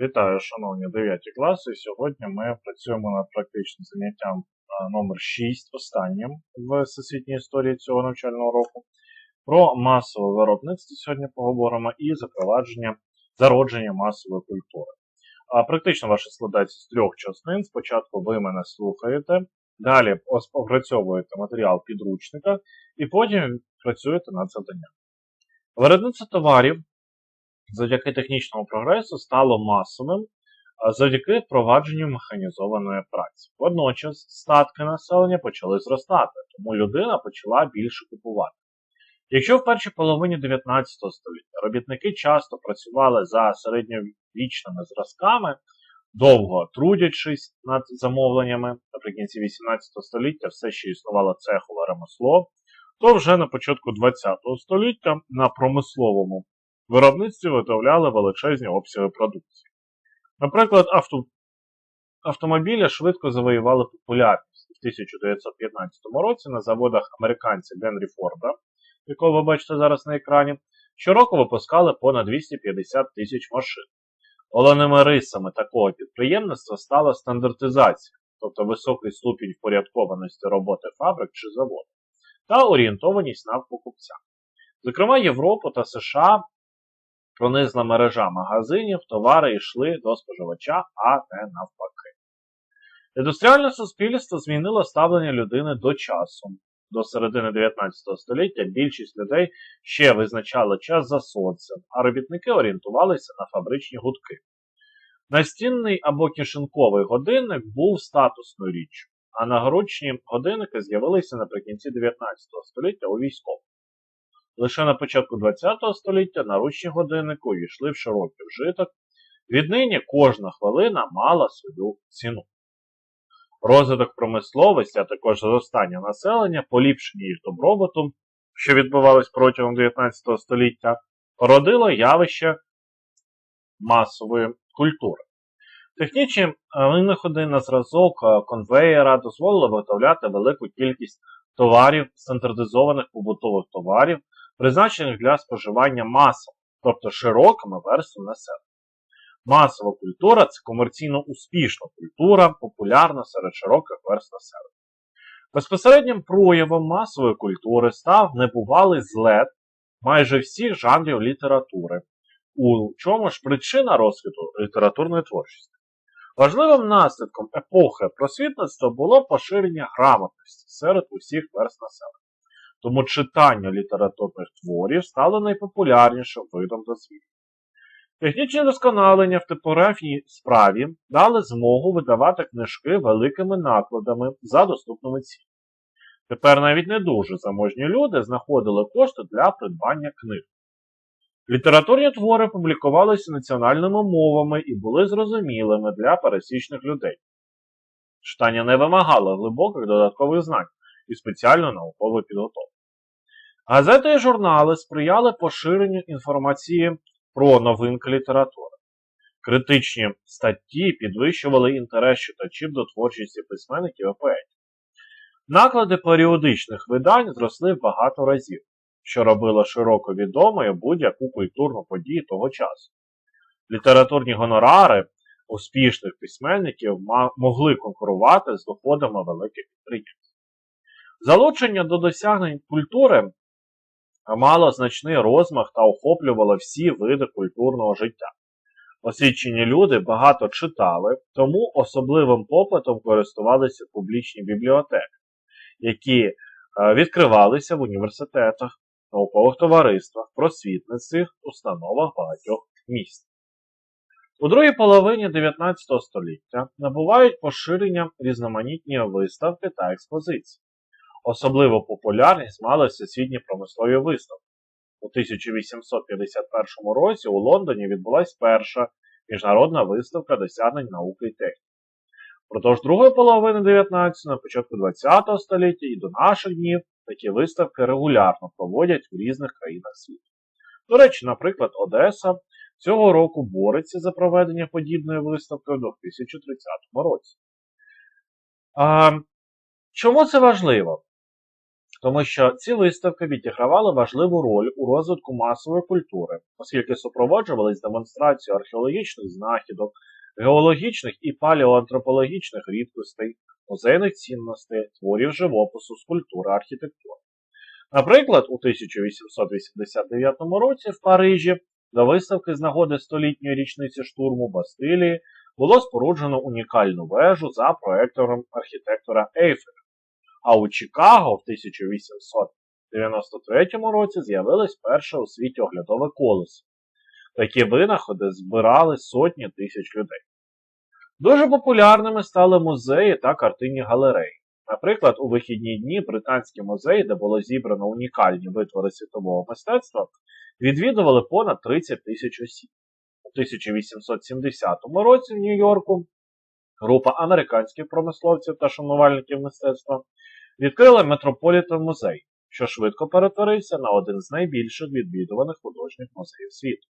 Вітаю, шановні 9 класи. Сьогодні ми працюємо над практичним заняттям номер 6, останнім в всесвітній історії цього навчального року. Про масове виробництво сьогодні поговоримо і запровадження зародження масової культури. А практично ваше складається з трьох частин. Спочатку ви мене слухаєте, далі опрацьовуєте матеріал підручника, і потім працюєте над заданням. Виробництво товарів завдяки технічному прогресу стало масовим завдяки впровадженню механізованої праці. Водночас статки населення почали зростати, тому людина почала більше купувати. Якщо в першій половині 19 століття робітники часто працювали за середньовічними зразками, довго трудячись над замовленнями, наприкінці 18 століття все ще існувало цехове ремесло, то вже на початку 20 століття на промисловому виробництві виготовляли величезні обсяги продукції. Наприклад, авто... автомобілі швидко завоювали популярність. У 1915 році на заводах американця Генрі Форда, якого ви бачите зараз на екрані, щороку випускали понад 250 тисяч машин. Головними рисами такого підприємництва стала стандартизація, тобто високий ступінь впорядкованості роботи фабрик чи заводів, та орієнтованість на покупця. Зокрема, Європу та США пронизла мережа магазинів, товари йшли до споживача, а не навпаки. Індустріальне суспільство змінило ставлення людини до часу. До середини 19 століття більшість людей ще визначали час за сонцем, а робітники орієнтувалися на фабричні гудки. Настінний або кишенковий годинник був статусною річчю, а нагручні годинники з'явилися наприкінці 19 століття у військовому. Лише на початку ХХ століття наручні годинники увійшли в широкий вжиток. Віднині кожна хвилина мала свою ціну. Розвиток промисловості, а також зростання населення, поліпшення їх добробуту, що відбувалось протягом 19 століття, породило явище масової культури. Технічні винаходи на зразок е, конвеєра дозволили виготовляти велику кількість товарів, стандартизованих побутових товарів, призначених для споживання масово, тобто широкими верствами населення. Масова культура це комерційно успішна культура, популярна серед широких верств населення. Безпосереднім проявом масової культури став небувалий злет майже всіх жанрів літератури, у чому ж причина розквіту літературної творчості. Важливим наслідком епохи просвітництва було поширення грамотності серед усіх верст населення. Тому читання літературних творів стало найпопулярнішим видом дозвілля. Технічні досконалення в типографії справі дали змогу видавати книжки великими накладами за доступними цінами. Тепер навіть не дуже заможні люди знаходили кошти для придбання книг. Літературні твори публікувалися національними мовами і були зрозумілими для пересічних людей. Читання не вимагало глибоких додаткових знань і спеціальної наукової підготовки. Газети і журнали сприяли поширенню інформації про новинки літератури. Критичні статті підвищували інтерес читачів до творчості письменників і поетів. Наклади періодичних видань зросли в багато разів, що робило широко відомою будь-яку культурну подію того часу. Літературні гонорари успішних письменників могли конкурувати з доходами великих підприємств. Залучення до досягнень культури мало значний розмах та охоплювало всі види культурного життя. Освічені люди багато читали, тому особливим попитом користувалися публічні бібліотеки, які відкривалися в університетах, наукових товариствах, просвітницьких установах багатьох міст. У другій половині 19 століття набувають поширення різноманітні виставки та експозиції. Особливу популярність мали всесвітні промислові виставки. У 1851 році у Лондоні відбулася перша міжнародна виставка досягнень науки і техніки. Продовж другої половини 19 на початку 20 століття і до наших днів такі виставки регулярно проводять в різних країнах світу. До речі, наприклад, Одеса цього року бореться за проведення подібної виставки у 2030 році. А, Чому це важливо? Тому що ці виставки відігравали важливу роль у розвитку масової культури, оскільки супроводжувались демонстрацією археологічних знахідок, геологічних і палеоантропологічних рідкостей, музейних цінностей, творів живопису, скульптури, архітектури. Наприклад, у 1889 році в Парижі до виставки з нагоди столітньої річниці штурму Бастилії було споруджено унікальну вежу за проектором архітектора Ейфеля. А у Чикаго в 1893 році з'явилось перше у світі оглядове колесо. Такі винаходи збирали сотні тисяч людей. Дуже популярними стали музеї та картинні галереї. Наприклад, у вихідні дні британські музеї, де було зібрано унікальні витвори світового мистецтва, відвідували понад 30 тисяч осіб. У 1870 році в Нью-Йорку група американських промисловців та шанувальників мистецтва відкрила Метрополітен музей, що швидко перетворився на один з найбільших відвідуваних художніх музеїв світу.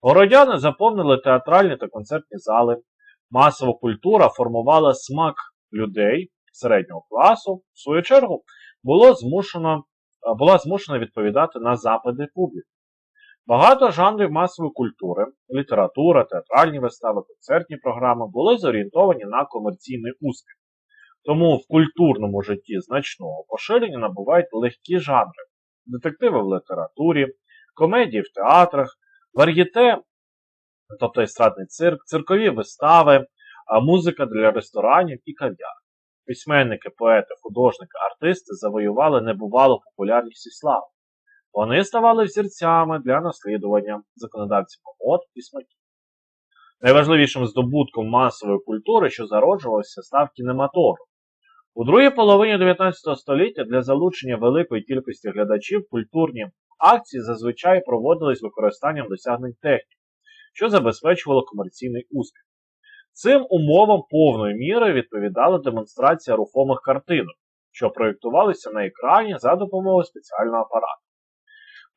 Городяни заповнили театральні та концертні зали. Масова культура формувала смак людей середнього класу, в свою чергу, було змушено, була змушена відповідати на запити публіки. Багато жанрів масової культури, література, театральні вистави, концертні програми були зорієнтовані на комерційний успіх. Тому в культурному житті значного поширення набувають легкі жанри, детективи в літературі, комедії в театрах, вар'єте, тобто естрадний цирк, циркові вистави, музика для ресторанів і кав'ярень. Письменники, поети, художники, артисти завоювали небувалу популярність і славу. Вони ставали взірцями для наслідування законодавців мод і смаків. Найважливішим здобутком масової культури, що зароджувався, став кінематограф. У другій половині 19 століття для залучення великої кількості глядачів культурні акції зазвичай проводились використанням досягнень технік, що забезпечувало комерційний успіх. Цим умовам повної міри відповідала демонстрація рухомих картинок, що проєктувалися на екрані за допомогою спеціального апарату.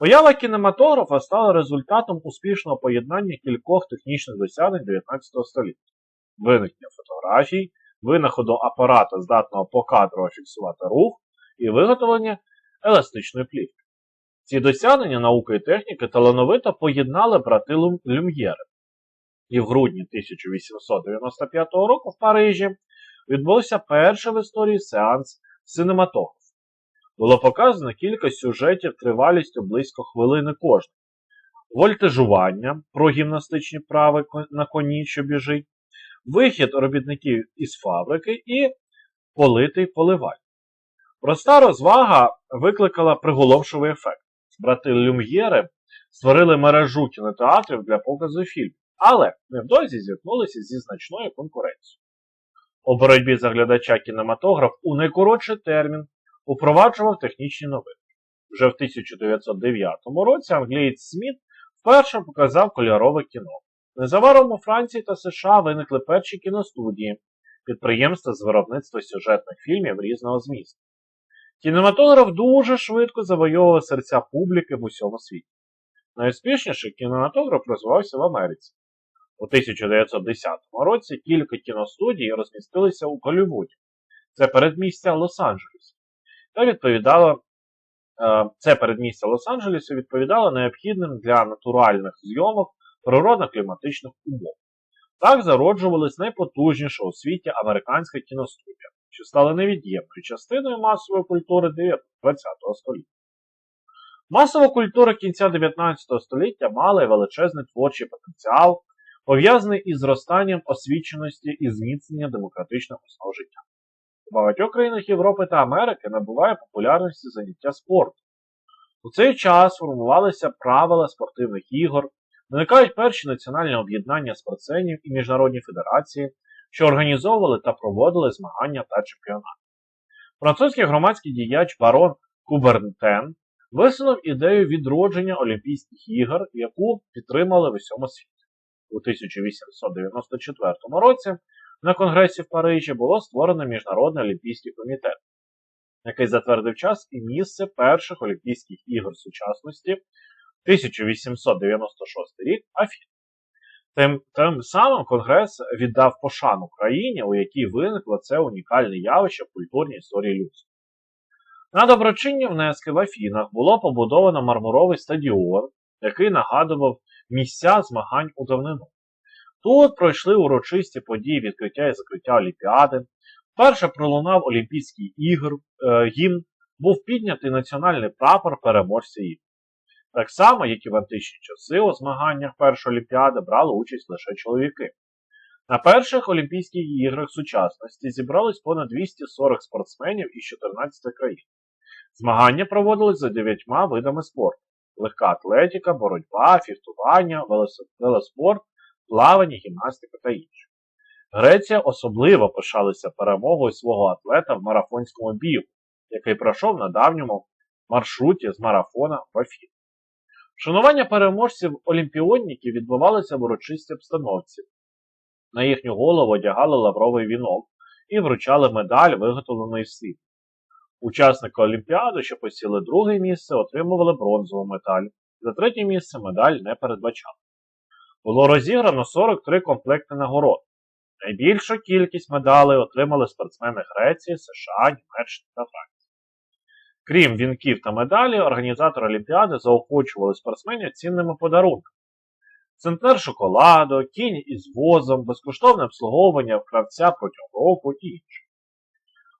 Поява кінематографа стала результатом успішного поєднання кількох технічних досягнень 19 століття, виникнення фотографій, винаходу апарата, здатного покадрово фіксувати рух, і виготовлення еластичної плівки. Ці досягнення науки і техніки талановито поєднали брати Люм'єри. І в грудні 1895 року в Парижі відбувся перший в історії сеанс синематографу. Було показано кілька сюжетів тривалістю близько хвилини кожного. Вольтежування про гімнастичні прави на коні, що біжить, вихід робітників із фабрики і политий поливаль. Проста розвага викликала приголомшовий ефект. Брати Люм'єри створили мережу кінотеатрів для показу фільмів, але невдовзі зіткнулися зі значною конкуренцією. У боротьбі за глядача кінематограф у найкоротший термін упроваджував технічні новини. Вже в 1909 році англієць Сміт вперше показав кольорове кіно. Незабаром у Франції та США виникли перші кіностудії, підприємства з виробництва сюжетних фільмів різного змісту. Кінематограф дуже швидко завойовував серця публіки в усьому світі. Найуспішніший кінематограф розвивався в Америці. У 1910 році кілька кіностудій розмістилися у Голлівуді. Це передмістя Лос-Анджелесу. Та відповідало, е, це передмістя Лос-Анджелесу відповідало необхідним для натуральних зйомок природно-кліматичних умов. Так зароджувалась найпотужніша у світі американська кіностудія, що стала невід'ємною частиною масової культури ХХ століття. Масова культура кінця 19 століття мала величезний творчий потенціал, пов'язаний із зростанням освіченості і зміцненням демократичних основ життя. У багатьох країнах Європи та Америки набуває популярності заняття спорту. У цей час формувалися правила спортивних ігор, виникають перші національні об'єднання спортсменів і міжнародні федерації, що організовували та проводили змагання та чемпіонати. Французький громадський діяч барон Кубернтен висунув ідею відродження Олімпійських ігор, яку підтримали в усьому світі. У 1894 році на Конгресі в Парижі було створено Міжнародний олімпійський комітет, який затвердив час і місце перших Олімпійських ігор сучасності 1896 рік Афін. Тим, тим самим Конгрес віддав пошану країні, у якій виникло це унікальне явище в культурній історії людства. На доброчинні внески в Афінах було побудовано мармуровий стадіон, який нагадував місця змагань у давнину. Тут пройшли урочисті події відкриття і закриття Олімпіади. Вперше пролунав Олімпійський ігр, е, гімн, був піднятий національний прапор переможця ігор. Так само, як і в античні часи, у змаганнях першої Олімпіади брали участь лише чоловіки. На перших Олімпійських іграх сучасності зібрались понад 240 спортсменів із 14 країн. Змагання проводились за дев'ятьма видами спорту: легка атлетика, боротьба, фехтування, велос- велоспорт, плавання, гімнастика та інше. Греція особливо пишалася перемогою свого атлета в марафонському бігу, який пройшов на давньому маршруті з марафона в Афін. Шанування переможців олімпіоніків відбувалося в урочистій обстановці. На їхню голову одягали лавровий вінок і вручали медаль, виготовлену із. Учасники Олімпіади, що посіли друге місце, отримували бронзову медаль. За третє місце медаль не передбачали. Було розіграно 43 комплекти нагород. Найбільшу кількість медалей отримали спортсмени Греції, США, Німеччини та Франції. Крім вінків та медалі, організатори Олімпіади заохочували спортсменів цінними подарунками. Центнер шоколаду, кінь із возом, безкоштовне обслуговування в кравця протягом року і інше.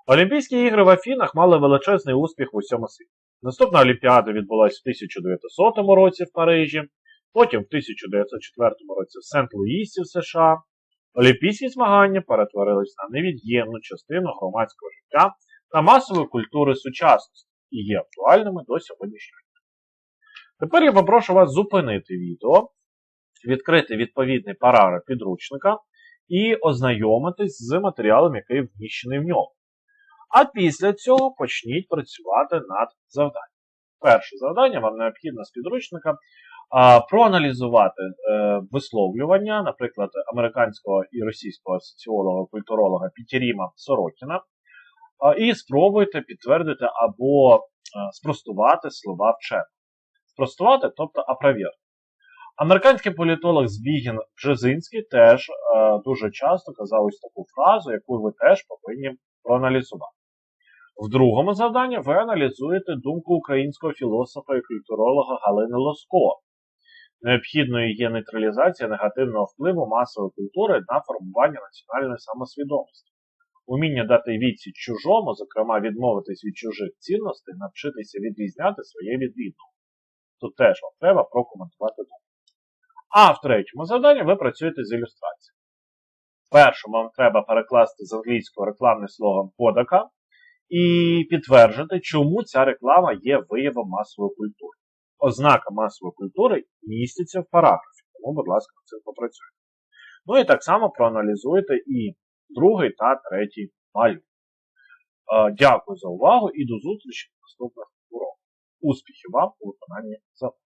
Олімпійські ігри в Афінах мали величезний успіх в усьому світі. Наступна Олімпіада відбулася в 1900 році в Парижі, потім в 1904 році в Сент-Луїсі в США. Олімпійські змагання перетворились на невід'ємну частину громадського життя та масової культури сучасності і є актуальними до сьогоднішнього дня. Тепер я попрошу вас зупинити відео, відкрити відповідний параграф підручника і ознайомитись з матеріалом, який вміщений в ньому. А після цього почніть працювати над завданням. Перше завдання вам необхідно з підручника а, проаналізувати е, висловлювання, наприклад, американського і російського соціолога-культуролога Пітеріма Сорокіна, а, і спробуйте підтвердити або е, спростувати слова вченого. Спростувати, тобто опровергнути. Американський політолог Збігін Бжезинський теж е, дуже часто казав ось таку фразу, яку ви теж повинні проаналізувати. В другому завданні ви аналізуєте думку українського філософа і культуролога Галини Лоско. Необхідною є нейтралізація негативного впливу масової культури на формування національної самосвідомості. Уміння дати відсіч чужому, зокрема відмовитись від чужих цінностей, навчитися відрізняти своє від рідного. Тут теж вам треба прокоментувати думку. А в третьому завданні ви працюєте з ілюстрацією. Першому вам треба перекласти з англійського рекламний слоган Кодака і підтверджити, чому ця реклама є виявом масової культури. Ознака масової культури міститься в параграфі, тому, будь ласка, це попрацюйте. Ну і так само проаналізуйте і другий та третій малюнок. Е, Дякую за увагу і до зустрічі в наступних уроках. Успіхів вам у виконанні завдань.